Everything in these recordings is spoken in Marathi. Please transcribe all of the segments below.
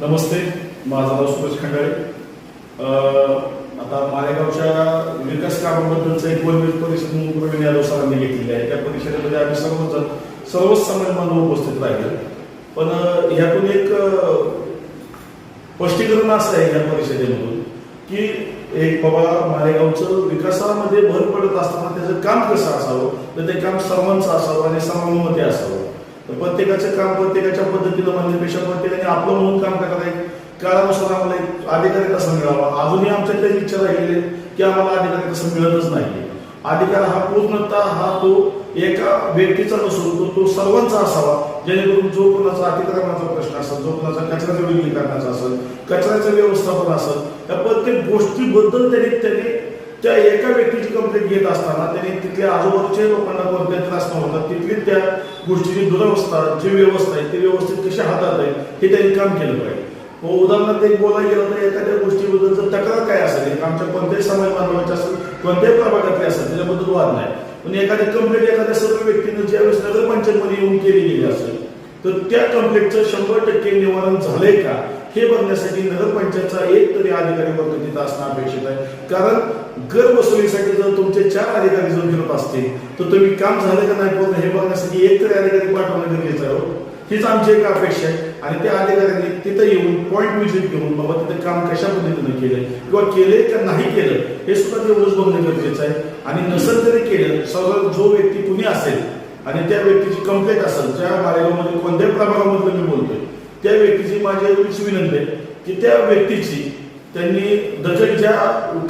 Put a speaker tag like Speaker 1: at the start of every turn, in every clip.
Speaker 1: नमस्ते माझं नाव सुरेश खंडाळे. आता मालेगावच्या विकास कामाबद्दलचं एक वनवीज परिषद प्रवीण यादव सरांनी घेतलेली आहे. त्या परिषदेमध्ये आम्ही सर्वजण सर्वच समाज बांधव उपस्थित राहिले पण यातून एक स्पष्टीकरण असं आहे या परिषदेमधून की एक बाबा मालेगावचं विकासामध्ये भर पडत असताना त्याचं काम कसं असावं? तर ते काम सर्वांचं असावं आणि सर्वांमध्ये असावं. तर प्रत्येकाचं काम प्रत्येकाच्या पद्धतीनं म्हणण्यापेक्षा प्रत्येकाने आपलं म्हणून काम करत आहे काळानुसार आम्हाला एक अधिकारी कसा मिळावा. अजूनही आमच्या काही इच्छा राहिलेली की आम्हाला अधिकारी तसं मिळतच नाही अधिकार हा पूर्णतः हा तो एका व्यक्तीचा नसून तो तो सर्वांचा असावा. जेणेकरून जो कोणाचा अतिक्रमणाचा प्रश्न असेल जो कोणाचा कचऱ्याचा विलगीकरणाचा असेल कचऱ्याचं व्यवस्थापन असेल त्या प्रत्येक गोष्टीबद्दल त्यांनी त्यांनी त्या एका व्यक्तीची कंप्लेंट घेत असताना त्यांनी तिथल्या आजूबाजूच्या लोकांना कोणत्या त्रास न होता तिथली त्या गोष्टीची दुरावस्था जी व्यवस्था आहे ती व्यवस्थित कशी हातात येईल हे त्यांनी काम केलं पाहिजे. व उदाहरणार्थ एक बोलायला गेलं तर एखाद्या गोष्टीबद्दल तक्रार काय असेल? एक आमच्या कोणत्याही समाज बांधवांची असेल कोणत्याही प्रभागातले असेल त्याच्याबद्दल वाद नाही. पण एखाद्या कंप्लेंट एखाद्या सर्व व्यक्तीनं ज्यावेळेस नगरपंचायतमध्ये येऊन केली गेली असेल तर त्या कंप्लेंटचं शंभर टक्के निवारण झालंय का? हे बघण्यासाठी नगरपंचायतचा एक तरी अधिकारी वर्ग तिथं असणं अपेक्षित आहे. कारण कर वसुलीसाठी जर तुमचे चार अधिकारी जर फिरत असतील तर तुम्ही काम झालं का नाही पूर्ण हे बघण्यासाठी एक तरी अधिकारी पाठवणं गरजेचं आहे हो. हीच आमची एक अपेक्षा आहे. आणि त्या अधिकाऱ्यांनी तिथं येऊन पॉईंट विजिट घेऊन बाबा तिथं काम कशा पद्धतीनं केलंय किंवा केले का नाही केलं हे सुद्धा तेवढंच बघणं गरजेचं आहे. आणि नसेल तरी केलं सर्व जो व्यक्ती कुणी असेल आणि त्या व्यक्तीची कंप्लेंट असेल ज्या मालेगावमध्ये कोणत्याही प्रभागामधलं मी बोलतोय त्या व्यक्तीची माझी एवढीच विनंती आहे की त्या व्यक्तीची त्यांनी दखल ज्या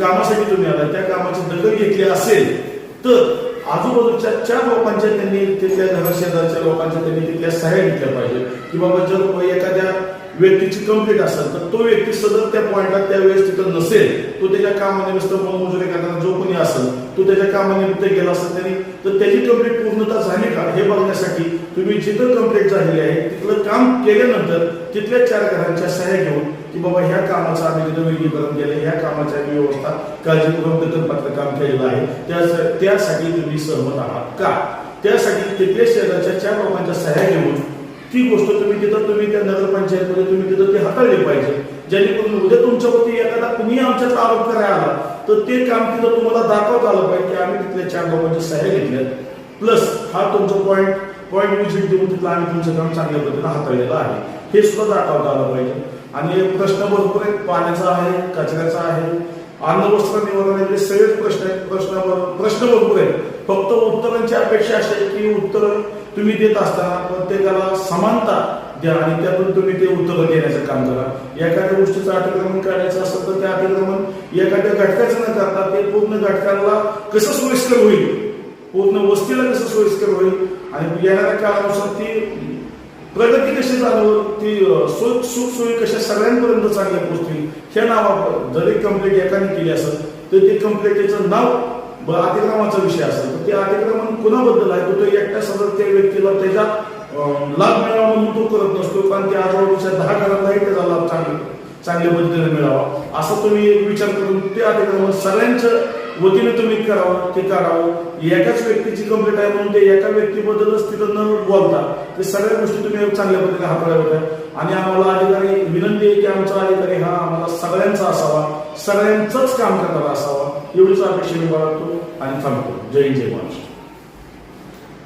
Speaker 1: कामासाठी तुम्ही आला त्या कामाची दखल घेतली असेल तर आजूबाजूच्या चार लोकांच्या त्यांनी तिथल्या घराशेजारच्या लोकांच्या त्यांनी तिथल्या सहाय्या घेतल्या पाहिजे की बाबा जर एखाद्या व्यक्तीची कंप्लीट असेल तर तो व्यक्ती सदर त्या पॉइंटला त्यावेळेस तिथं नसेल तो त्याच्या कामानिमित्त मनमजुरी करताना जो कोणी असेल तो त्याच्या कामानिमित्त गेला असेल त्यांनी तर त्याची कंप्लेंट पूर्णता झाली का? हे बघण्यासाठी तुम्ही जिथं कंप्लीट झालेली आहे तिथलं काम केल्यानंतर तिथल्या चार घरांच्या सहाय्या घेऊन की बाबा ह्या कामाचं आम्ही तिथं विलीनीकरण केलं ह्या कामाची आम्ही व्यवस्था काळजीपूर्वक दखलपात्र काम केलेलं आहे. त्या त्यासाठी तुम्ही सहमत आहात का? त्यासाठी तिथल्या शहराच्या चार लोकांच्या ती गोष्ट तुम्ही तिथं तुम्ही त्या नगरपंचायतमध्ये तुम्ही तिथं ती हाताळली पाहिजे. जेणेकरून उद्या तुमच्यावरती एखादा कुणी आमच्यात आरोप करायला आला तर ते काम तिथं तुम्हाला दाखवता आलं पाहिजे की आम्ही तिथल्या चार लोकांचे सह्या घेतल्यात प्लस हा तुमचा पॉईंट पॉईंट विजिट देऊन तिथलं आम्ही तुमचं काम चांगल्या पद्धतीनं हाताळलेलं आहे. हे सुद्धा दाखवता आलं पाहिजे. आणि प्रश्न भरपूर आहेत पाण्याचा आहे कचऱ्याचा आहे अन्न वस्त्र निवारण हे सगळेच प्रश्न आहेत प्रश्न प्रश्न भरपूर आहेत. फक्त उत्तरांची अपेक्षा अशी आहे की उत्तर तुम्ही देत असताना प्रत्येकाला समानता द्या आणि त्यातून तुम्ही ते उत्तर देण्याचं काम करा. एखाद्या गोष्टीचं अतिक्रमण करायचं असेल तर ते अतिक्रमण एखाद्या घटकाचं न करता ते पूर्ण घटकाला कसं सोयीस्कर होईल? पूर्ण वस्तीला कसं सोयीस्कर होईल? आणि येणाऱ्या काळानुसार ती प्रगती कशी जाणवल? ती सुख सुख सोयी कशा सगळ्यांपर्यंत चांगल्या पोहोचतील? ह्या नाव जरी कंप्लेंट एकाने केली असेल तर ते कंप्लेंटीचं नाव अतिक्रमाचा विषय असेल तर ते अतिक्रमण कुणाबद्दल आहे? तो तो एकट्या सदर त्या व्यक्तीला त्याचा लाभ मिळावा म्हणून तो करत नसतो कारण त्या आजूबाजूच्या दहा घरांनाही त्याचा लाभ चांगला चांगल्या पद्धतीने मिळावा. असा तुम्ही एक विचार करून ते अतिक्रमण सगळ्यांच्या वतीने तुम्ही करावं ते करावं. एकाच व्यक्तीची कंप्लेंट आहे म्हणून ते एका व्यक्तीबद्दलच तिथं न बोलता ते सगळ्या गोष्टी तुम्ही चांगल्या पद्धतीने हाताळल्या आणि आम्हाला अधिकारी विनंती आहे की आमचा अधिकारी हा आम्हाला सगळ्यांचा असावा सगळ्यांचंच काम करणारा असावा. एवढीच अपेक्षा मी बाळगतो आणि थांबतो. जय जय महाराष्ट्र.